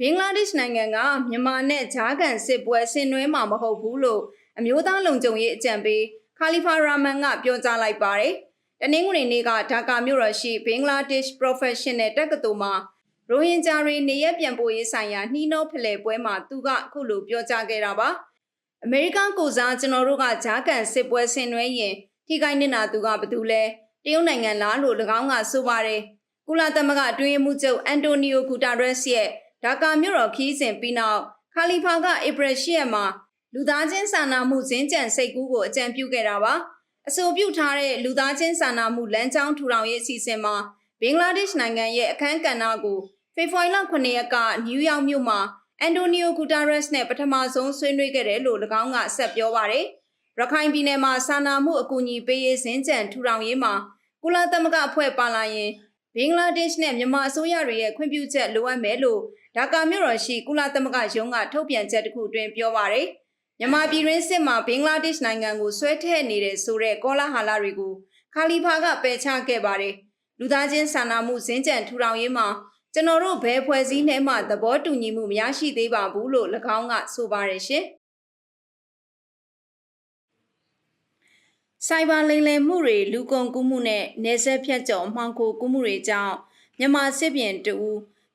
ဘင်္ဂလားဒေ့ရှ်နိုင်ငံကမြန်မာနဲ့ဂျားကန်စစ်ပွဲဆင်နွှဲမှာမဟုတ်ဘူးလို့အမျိုးသားလုံခြုံရေးအကြံပေးခါလီဖာရာမန်ကပြောကြားလိုက်ပါတယ်။တနင်္ဂနွေနေ့ကဒါကာမြို့တော်ရှိဘင်္ဂလားဒေ့ရှ် Professional တက္ကသိုလ်မှာရိုဟင်ဂျာတွေနေရက်ပြန်ပို့ရေးဆိုင်ရာနှီးနှောဖလှယ်ပွဲမှာသူကအခုလိုပြောကြားခဲ့တာပါ။အမေရိကန်ကိုစားကျွန်တော်တို့ကဂျားကန်စစ်ပွဲဆင်နွှဲရင်ထိခိုက်နေတာသူကဘာတူလဲတရုတ်နိုင်ငံလားလို့၎င်းကဆိုပါတယ်။ကုလသမဂ္ဂအတွင်းရေးမှူးချုပ်အန်တိုနီယိုဂူတာရက်စ်ရဲ့ ဒါကာမြို့တော်ခီးစဉ်ပြီးနောက်ခါလီဖာကဧပြီ၈ရက်မှာလူသားချင်းစာနာမှုဇင်းကြံစိတ်ကူးကိုအကြံပြုခဲ့တာပါအဆိုပြုထားတဲ့လူသားချင်းစာနာမှုလမ်းကြောင်းထူထောင်ရေးအစီအစဉ်မှာဘင်္ဂလားဒေ့ရှ်နိုင်ငံရဲ့အခမ်းကဏ္ဍကိုဖေဖော်ဝါရီလ9ရက်ကနယူးယောက်မြို့မှာအန်တိုနီယိုဂူတာရက်စ်နဲ့ပထမဆုံးဆွေးနွေးခဲ့တယ်လို့၎င်းကဆက်ပြောပါတယ်ရခိုင်ပြည်နယ်မှာစာနာမှုအကူအညီပေးရေးဇင်းကြံထူထောင်ရေးမှာကုလသမဂ္ဂအဖွဲ့ပါလာရင် ဘင်္ဂလားဒေ့ရှ်နဲ့မြန်မာအစိုးရတွေရဲ့ခွင့်ပြုချက်လိုအပ်မယ်လို့ဒါကာမြို့တော်ရှိကုလသမဂ္ဂရုံးကထုတ်ပြန်ချက်တစ်ခုအတွင်းပြောပါရယ်မြန်မာပြည်တွင်းစစ်မှာဘင်္ဂလားဒေ့ရှ်နိုင်ငံကိုဆွဲထည့်နေတဲ့ဆိုတဲ့ကောလာဟာလာတွေကိုခါလီဖာကပယ်ချခဲ့ပါတယ်လူသားချင်းစာနာမှုဇင်းကြံထူထောင်ရေးမှာကျွန်တော်တို့ဘယ်ဖွဲ့စည်းနဲ့မှသဘောတူညီမှုမရရှိသေးပါဘူးလို့၎င်းကဆိုပါတယ်ရှင် ဆိုင်ဘာလိမ်လည်မှုတွေလူကုန်ကူးမှုနဲ့နေဆက်ဖြတ်ကျော်အမှောင်ခိုကူးမှုတွေကြောင့်မြန်မာစစ်ပြင်တူ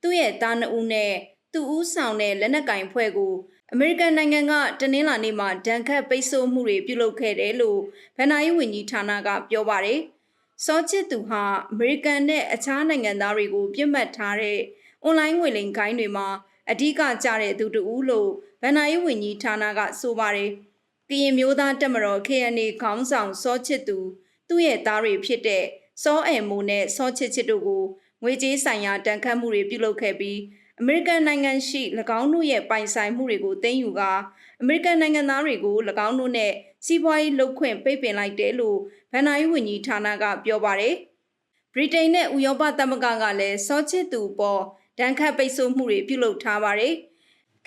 သူ့ရဲ့သားနှဦးနဲ့သူ့ဦးဆောင်တဲ့လက်နက်ကင်ဖွဲ့ကိုအမေရိကန်နိုင်ငံကတနင်္လာနေ့မှာဒဏ်ခတ်ပိတ်ဆို့မှုတွေပြုလုပ်ခဲ့တယ်လို့ဗန်နာယီဝန်ကြီးဌာနကပြောပါတယ်။စောချစ်သူဟာအမေရိကန်နဲ့အခြားနိုင်ငံသားတွေကိုပြစ်မှတ်ထားတဲ့အွန်လိုင်းငွေလိမ်ကိုင်းတွေမှာအဓိကကျတဲ့သူတူလို့ဗန်နာယီဝန်ကြီးဌာနကဆိုပါတယ်။က ရင်မျိုးသားတက်မတော် KNA ခေါင်းဆောင်စောချစ်သူသူ့ရဲ့သားတွေဖြစ်တဲ့စောအယ်မိုနဲ့စောချစ်ချစ်တို့ကိုငွေကြေးဆိုင်ရာတန်ခတ်မှုတွေပြုလုပ်ခဲ့ပြီးအမေရိကန်နိုင်ငံရှိ၎င်းတို့ရဲ့ပိုင်ဆိုင်မှုတွေကိုသိမ်းယူကာအမေရိကန်နိုင်ငံသားတွေကို၎င်းတို့နဲ့စီးပွားရေးလုပ်ခွင့်ပိတ်ပင်လိုက်တယ်လို့ဗန်နာယီဝန်ကြီးဌာနကပြောပါတယ်။ဗြိတိန်နဲ့ဥရောပသမဂ္ဂကလည်းစောချစ်သူပေါ်ဒဏ်ခတ်ပိတ်ဆို့မှုတွေပြုလုပ်ထားပါတယ်။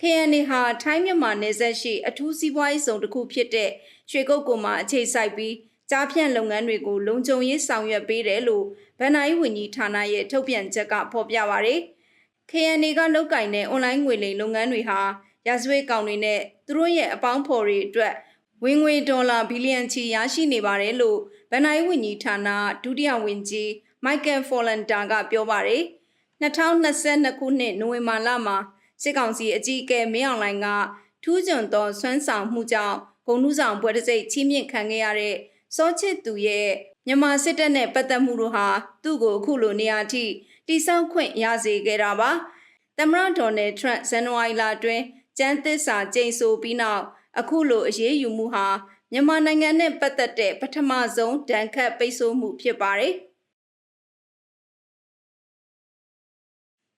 KNA ဟာထိုင်းမြန်မာနယ်စပ်ရှိအထူးစီးပွားရေးဇုံတစ်ခုဖြစ်တဲ့ရွှေကုတ်ကုံမှာအခြေစိုက်ပြီးကြားဖြန့်လုပ်ငန်းတွေကိုလုံခြုံရေးဆောင်ရွက်ပေးတယ်လို့ဗန်နာယီဝန်ကြီးဌာနရဲ့ထုတ်ပြန်ချက်ကဖော်ပြပါရယ် KNA ကလုတ်ကင်တဲ့အွန်လိုင်းငွေလိမ်လုပ်ငန်းတွေဟာရာဇဝတ်ကောင်တွေနဲ့သူတို့ရဲ့အပေါင်းဖော်တွေအတွက်ဝင်ငွေဒေါ်လာဘီလီယံချီရရှိနေပါတယ်လို့ဗန်နာယီဝန်ကြီးဌာနဒုတိယဝန်ကြီးမိုက်ကယ်ဖော်လန်တာကပြောပါတယ်2022ခုနှစ်နိုဝင်ဘာလမှာ စစ်ကောင်စီအကြီးအကဲမင်းအောင်လှိုင်ကထူးချွန်သောဆွမ်းဆောင်မှုကြောင့်ဂုံနုဆောင်ပွဲတစ်စိတ်ချီးမြှင့်ခံခဲ့ရတဲ့စောချစ်သူရဲ့မြန်မာစစ်တပ်နဲ့ပတ်သက်မှုတို့ဟာသူ့ကိုအခုလိုနေရာထိတိစောက်ခွင့်ရစေခဲ့တာပါသမ္မတဒေါ်နယ်ထရန့်ဇန်နဝါရီလအတွင်းကျန်းသစ္စာကျိန်ဆိုပြီးနောက်အခုလိုအရေးယူမှုဟာမြန်မာနိုင်ငံနဲ့ပတ်သက်တဲ့ပထမဆုံးဒဏ်ခတ်ပိတ်ဆို့မှုဖြစ်ပါတယ်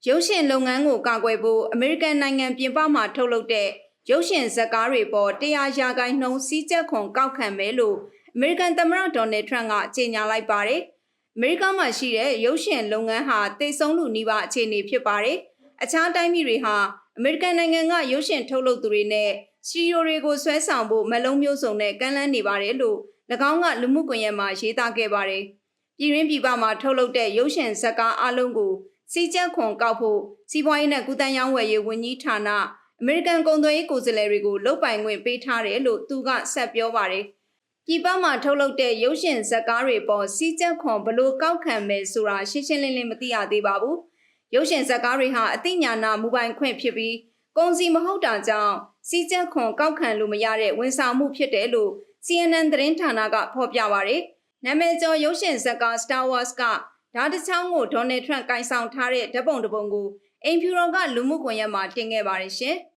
ရုပ်ရှင်လုပ်ငန်းကိုကာကွယ်ဖို့အမေရိကန်နိုင်ငံပြင်ပမှာထုတ်လုပ်တဲ့ရုပ်ရှင်ဇာတ်ကားတွေပေါ်တရားရာဂိုင်းနှုံးစည်းချက်ခွန်ကောက်ခံမယ်လို့အမေရိကန်သမ္မတဒေါ်နယ်ထရန့်ကကြေညာလိုက်ပါတယ်။အမေရိကန်မှာရှိတဲ့ရုပ်ရှင်လုပ်ငန်းဟာတိတ်ဆုံးလူနီးပါးအခြေအနေဖြစ်ပါတယ်။အခြားတိုင်းပြည်တွေဟာအမေရိကန်နိုင်ငံကရုပ်ရှင်ထုတ်လုပ်သူတွေနဲ့စတီရီယိုတွေကိုဆွဲဆောင်ဖို့မလုံးမျိုးစုံနဲ့ကမ်းလှမ်းနေပါတယ်လို့၎င်းကလူမှုကွန်ရက်မှာရေးသားခဲ့ပါတယ်။ပြည်ရင်းပြည်ပမှာထုတ်လုပ်တဲ့ရုပ်ရှင်ဇာတ်ကားအလုံးကို စီချက်ခွန်ကောက်ဖို့စီးပွားရေးနဲ့ကုသရေးဝယ်ရေးဝန်ကြီးဌာနအမေရိကန်ကုန်သွယ်ရေးကိုယ်စားလှယ်တွေကိုလုတ်ပိုင်ခွင့်ပေးထားတယ်လို့သူကဆက်ပြောပါတယ်။ပြည်ပမှာထုတ်လုပ်တဲ့ရုပ်ရှင်ဇာတ်ကားတွေပေါ်စီးချက်ခွန်ဘလို့ကောက်ခံမယ်ဆိုတာရှင်းရှင်းလင်းလင်းမသိရသေးပါဘူး။ရုပ်ရှင်ဇာတ်ကားတွေဟာအသိဉာဏမူပိုင်ခွင့်ဖြစ်ပြီးကုန်စီမဟုတ်တာကြောင့်စီးချက်ခွန်ကောက်ခံလို့မရတဲ့ဝန်ဆောင်မှုဖြစ်တယ်လို့ CNN သတင်းဌာနကဖော်ပြပါတယ်။နာမည်ကျော်ရုပ်ရှင်ဇာတ်ကား Star Wars က ဓာတ်တစ်ချောင်းကိုဒေါ်နယ်ထရန့်ကင်ဆောင်ထားတဲ့ဓာတ်ပုံတစ်ပုံကိုအိမ်ဖြူတော်ကလူမှုကွန်ရက်မှာတင်ခဲ့ပါတယ်ရှင်။